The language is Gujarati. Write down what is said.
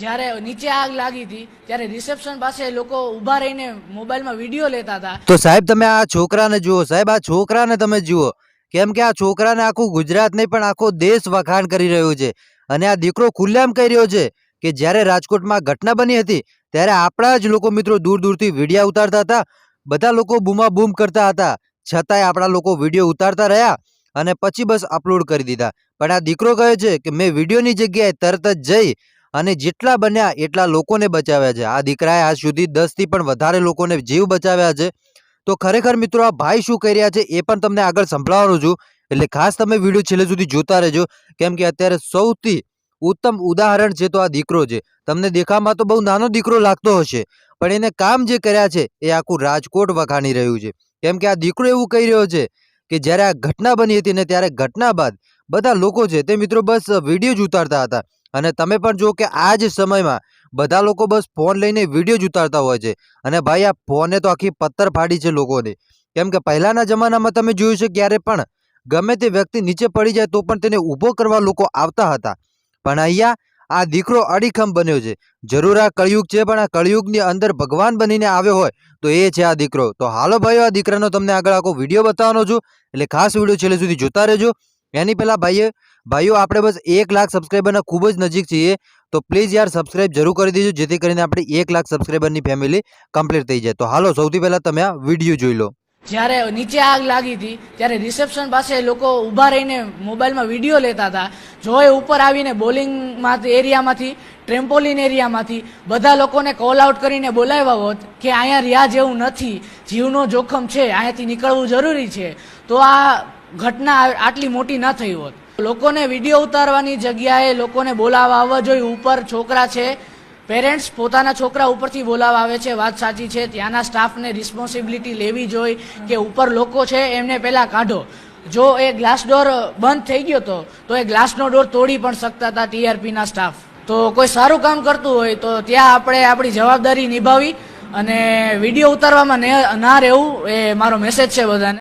જ્યારે નીચે આગ લાગી હતી, ત્યારે રિસેપ્શન પાસે લોકો ઊભા રહીને મોબાઈલમાં વીડિયો લેતા હતા. તો સાહેબ, તમે આ છોકરાને જુઓ. સાહેબ, આ છોકરાને તમે જુઓ. કેમ કે આ છોકરાને આખું ગુજરાત નહીં, પણ આખો દેશ વખાણ કરી રહ્યું છે. અને આ દીકરો ખુલ્લામ કહી રહ્યો છે કે જ્યારે રાજકોટમાં ઘટના બની હતી, ત્યારે આપણા જ લોકો મિત્રો દૂર દૂરથી વિડીયા ઉતારતા હતા. બધા લોકો બૂમા બૂમ કરતા હતા. છતાંય આપણા લોકો વીડિયો ઉતારતા રહ્યા અને પછી બસ અપલોડ કરી દીધા. પણ આ દીકરો કહે છે કે, મેં વિડીયોની જગ્યાએ તરત જ જઈ અને જેટલા બન્યા એટલા લોકોને બચાવ્યા છે. આ દીકરાએ આજ સુધી દસથી પણ વધારે લોકોને જીવ બચાવ્યા છે. તો ખરેખર મિત્રો, આ ભાઈ શું કરી રહ્યા છે એ પણ તમને આગળ સંભળાવવાનું છું. એટલે ખાસ તમે વીડિયો છેલ્લે સુધી જોતા રહેજો. કેમ કે અત્યારે સૌથી ઉત્તમ ઉદાહરણ છે તો આ દીકરો છે. તમને દેખામાં તો બહુ નાનો દીકરો લાગતો હશે, પણ એને કામ જે કર્યા છે એ આખું રાજકોટ વખાણી રહ્યું છે. કેમ કે આ દીકરો એવું કહી રહ્યો છે કે જ્યારે આ ઘટના બની હતી ને ત્યારે ઘટના બાદ બધા લોકો છે તે મિત્રો બસ વીડિયો જ ઉતારતા હતા. અને તમે પણ જુઓ કે આ જ સમયમાં બધા લોકો બસ ફોન લઈને વીડિયો જ ઉતારતા હોય છે. અને ભાઈ, આ ફોને તો આખી પથ્થર ફાડી છે લોકોને. કેમ કે પહેલાના જમાનામાં તમે જોયું છે ક્યારે પણ ગમે તે વ્યક્તિ નીચે પડી જાય તો પણ તેને ઊભો કરવા લોકો આવતા હતા. પણ અહીંયા આ દીકરો અડીખમ બન્યો છે. જરૂર આ કળિયુગ છે, પણ આ કળિયુગની અંદર ભગવાન બનીને આવ્યો હોય તો એ છે આ દીકરો. તો હાલો ભાઈઓ, આ દીકરાનો તમને આગળ આખો વીડિયો બતાવવાનો છું. એટલે ખાસ વીડિયો છેલ્લે સુધી જોતા રહેજો. એની પહેલા ભાઈએ, ભાઈઓ, આપણે બસ એક લાખ સબસ્ક્રાઈબરના ખૂબ જ નજીક છીએ, તો પ્લીઝ યાર સબસ્ક્રાઈબ જરૂર કરી દેજો, જેથી કરીને આપણી એક લાખ સબસ્ક્રાઈબરની ફેમિલી કમ્પ્લીટ થઈ જાય. તો હાલો, સૌથી પહેલા તમે આ વીડિયો જોઈ લો. જ્યારે નીચે આગ લાગી હતી, ત્યારે રિસેપ્શન પાસે લોકો ઊભા રહીને મોબાઈલમાં વીડિયો લેતા હતા. જો એ ઉપર આવીને બોલિંગ એરિયામાંથી ટ્રેમ્પોલિન એરિયામાંથી બધા લોકોને કોલ આઉટ કરીને બોલાવ્યા હોત કે અહીંયા રહ્યા જેવું નથી, જીવનો જોખમ છે, અહીંયાથી નીકળવું જરૂરી છે. તો આ ઘટના આટલી મોટી ન થઈ હોત. લોકોને વીડિયો ઉતારવાની જગ્યાએ લોકોને બોલાવવા આવવા જોઈએ. ઉપર છોકરા છે. પેરેન્ટ્સ પોતાના છોકરા ઉપરથી બોલાવવા આવે છે. વાત સાચી છે. ત્યાંના સ્ટાફને રિસ્પોન્સિબિલિટી લેવી જોઈએ કે ઉપર લોકો છે એમને પહેલાં કાઢો. જો એ ગ્લાસ ડોર બંધ થઈ ગયો હતો તો એ ગ્લાસનો ડોર તોડી પણ શકતા હતા ટીઆરપીના સ્ટાફ તો કોઈ સારું કામ કરતું હોય તો ત્યાં આપણે આપણી જવાબદારી નિભાવી અને વીડિયો ઉતારવામાં ના રહેવું એ મારો મેસેજ છે બધાને.